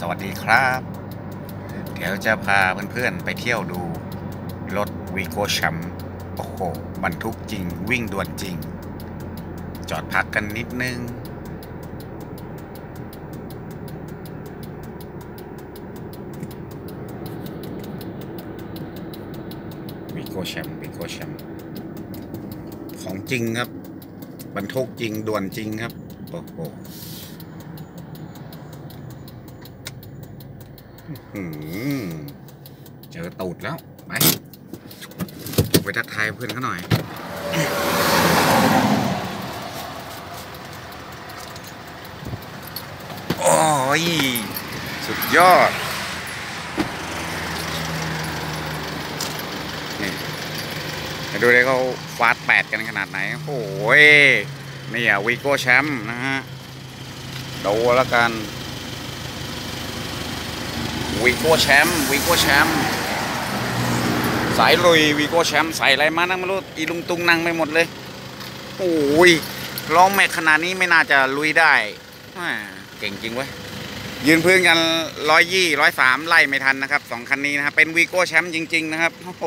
สวัสดีครับ เดี๋ยวจะพาเพื่อนๆไปเที่ยวดูรถวีโก้แชมป์โอ้โหบรรทุกจริงวิ่งด่วนจริง จอดพักกันนิดนึง วีโก้แชมป์วีโก้แชมป์ของจริงครับ บรรทุกจริงด่วนจริงครับ โอ้โห อื้อหือ เจอตูดแล้ว ไปไปทักทายเพื่อนเขาหน่อย โอ้ย สุดยอด นี่มาดูเลยเขาฟาดแปดกันขนาดไหน โอ้ยนี่อะวีโก้แชมป์นะฮะ ดูแล้วกัน วีโก้แชมป์วีโก้แชมป์สายลุยวีโก้แชมป์ใส่อะไรมานั่งไม่รู้อีลุงตุงนั่งไม่หมดเลยโอ้ยร้องแม็กขนาดนี้ไม่น่าจะลุยได้เก่งจริงเว้ยยืนพื้นกันร้อยยี่ร้อยสามไล่ไม่ทันนะครับสองคันนี้นะครับเป็นวีโก้แชมป์จริง ๆ นะครับโอ้โห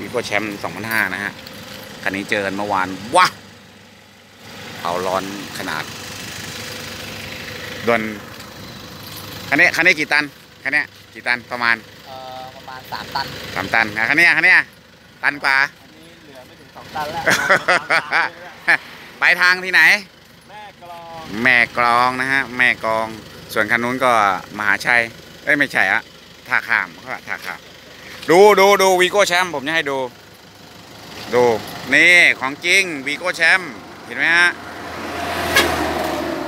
วีโก้แชมป์สองพันห้านะฮะคันนี้เจอกันเมื่อวานว้าเอาร้อนขนาดดวนคันนี้คันนี้กี่ตัน คันเนี้ยกี่ตันประมาณเอ่อประมาณสามตันสามตันอะคันเนี้ยคันเนี้ยตันกว่า อันนี้เหลือไม่ถึงสองตันแล้ว ไปทางที่ไหน แม่กลองแม่กลองนะฮะแม่กลอง ส่วนคันนู้นก็มหาชัยเอ้ยไม่ใช่อะท่าข้ามเขาว่าท่าข้าม ดูดูดูวีโก้แชมป์ผมจะให้ดู ดูนี่ของจริงวีโก้แชมป์เห็นไหมฮะ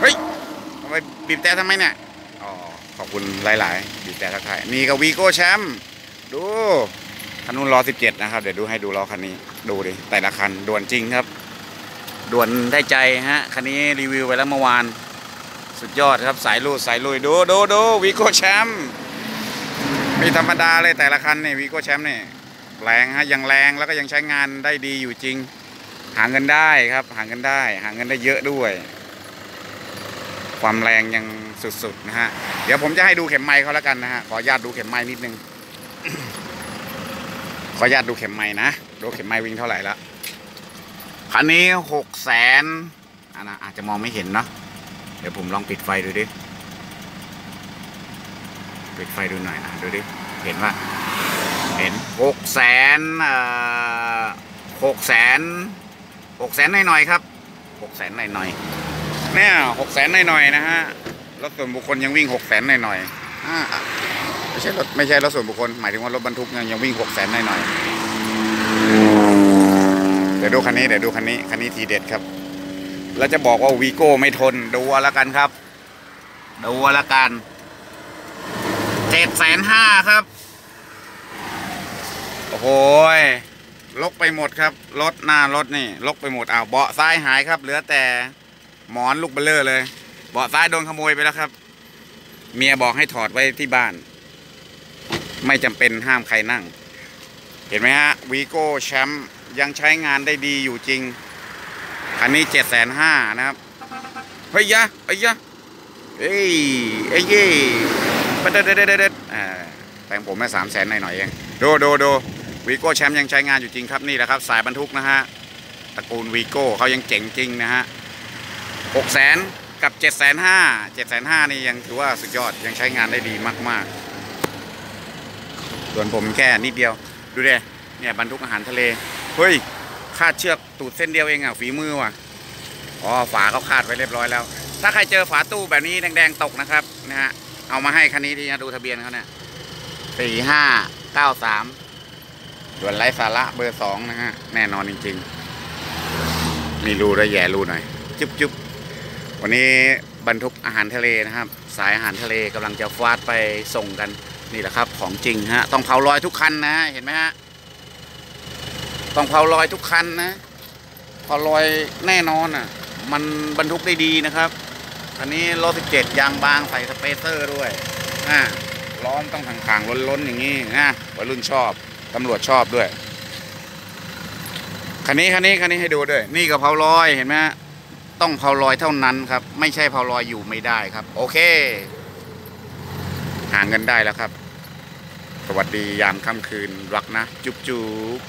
เฮ้ยทำไมบีบแต่ทำไมเนี่ย อ๋อขอบคุณหลายๆบีแต่ทักทายนี่ก็วีโก้แชมป์ดูคันนู้นล้อ17 นะครับ เดี๋ยวดูให้ดูล้อคันนี้ดูดิแต่ละคันด่วนจริงครับด่วนได้ใจฮะคันนี้รีวิวไปแล้วเมื่อวาน สุดยอดครับสายลูดสายลุยดูดูดูวีโก้แชมป์ไม่ธรรมดาเลยแต่ละคันนี่วีโก้แชมป์นี่แรงฮะยังแรงแล้วก็ยังใช้งานได้ดีอยู่จริง หาเงินได้ครับ หาเงินได้ หาเงินได้เยอะด้วย ความแรงยัง สุดๆนะฮะ เดี๋ยวผมจะให้ดูเข็มไม้เขาแล้วกันนะฮะ ขออนุญาตดูเข็มไม้นิดนึง ขออนุญาตดูเข็มไม้นะ ดูเข็มไม้วิ่งเท่าไหร่ละคันนี้หกแสนอะนะอาจจะมองไม่เห็นเนาะ เดี๋ยวผมลองปิดไฟดูดิ ปิดไฟดูหน่อยนะดูดิ เห็นว่า เห็นหกแสนหกแสนหกแสนหน่อยๆครับหกแสนหน่อยๆเนี่ยหกแสนหน่อยๆนะฮะ รถส่วนบุคคลยังวิ่งหกแสนหน่อยๆอ่าไม่ใช่รถไม่ใช่รถส่วนบุคคล หมายถึงว่ารถบรรทุกยังยังวิ่งหกแสนหน่อยๆเดี๋ยวดูคันนี้เดี๋ยวดูคันนี้คันนี้ทีเด็ดครับแล้วจะบอกว่าวีโก้ไม่ทนดูเอาละกันครับ ดูเอาละกันเจ็ดแสนห้าครับโอ้โหยลกไปหมดครับ รถหน้ารถนี่ ลกไปหมดอ้าวเบาะซ้ายหายครับ เหลือแต่หมอนลูกเบลเลอร์เลย เบาะซ้ายโดนขโมยไปแล้วครับ เมียบอกให้ถอดไว้ที่บ้าน ไม่จำเป็นห้ามใครนั่ง เห็นไหมฮะวีโก้แชมป์ยังใช้งานได้ดีอยู่จริง คันนี้เจ็ดแสนห้านะครับ เฮ้ยยะเฮ้ยยะเอ้ยเอ้ยเย่เด็ดเด็ดเด็ดเด็ดอ่าแต่งผมแม่สามแสนหน่อยๆเองดูดูดูวีโก้แชมป์ยังใช้งานอยู่จริงครับนี่แหละครับ สายบรรทุกนะฮะตระกูลวีโก้เขายังเจ๋งจริงนะฮะหกแสน กับเจ็ดแสนห้าเจ็ดแสนห้านี่ยังถือว่าสุดยอดยังใช้งานได้ดีมาก ๆ ส่วนผมแค่นิดเดียว ดูเดเนี่ยบรรทุกอาหารทะเล เฮ้ยคาดเชือกตูดเส้นเดียวเองอะฝีมือว่ะอ๋อฝาเขาคาดไว้เรียบร้อยแล้ว ถ้าใครเจอฝาตู้แบบนี้แดงๆตกนะครับนะฮะเอามาให้คันนี้ที่ดูทะเบียนเขาเนี่ยสี่ห้าเก้าสามด่วนไร้สาระเบอร์สองนะฮะแน่นอนจริง ๆ มีรูด้แย่รูหน่อยจุ๊บจุ๊บ วันนี้บรรทุกอาหารทะเลนะครับ สายอาหารทะเลกำลังจะฟาดไปส่งกันนี่แหละครับ ของจริงฮะต้องเผาลอยทุกคันนะเห็นไหมฮะต้องเผาลอยทุกคันนะเผาลอยแน่นอนอะ มันบรรทุกได้ดีนะครับอันนี้รถ17ยางบางใส่สเปเซอร์ด้วยอ่าล้อมต้องขังๆล้นๆอย่างนี้นะวัยรุ่นชอบตำรวจชอบด้วยคันนี้คันนี้คันนี้ให้ดูด้วย นี่ก็เผาลอยเห็นไหมฮะ ต้องเผาลอยเท่านั้นครับ ไม่ใช่เผาลอยอยู่ไม่ได้ครับ โอเค หาเงินได้แล้วครับ สวัสดียามค่ำคืนรักนะ จุ๊บจุ๊บ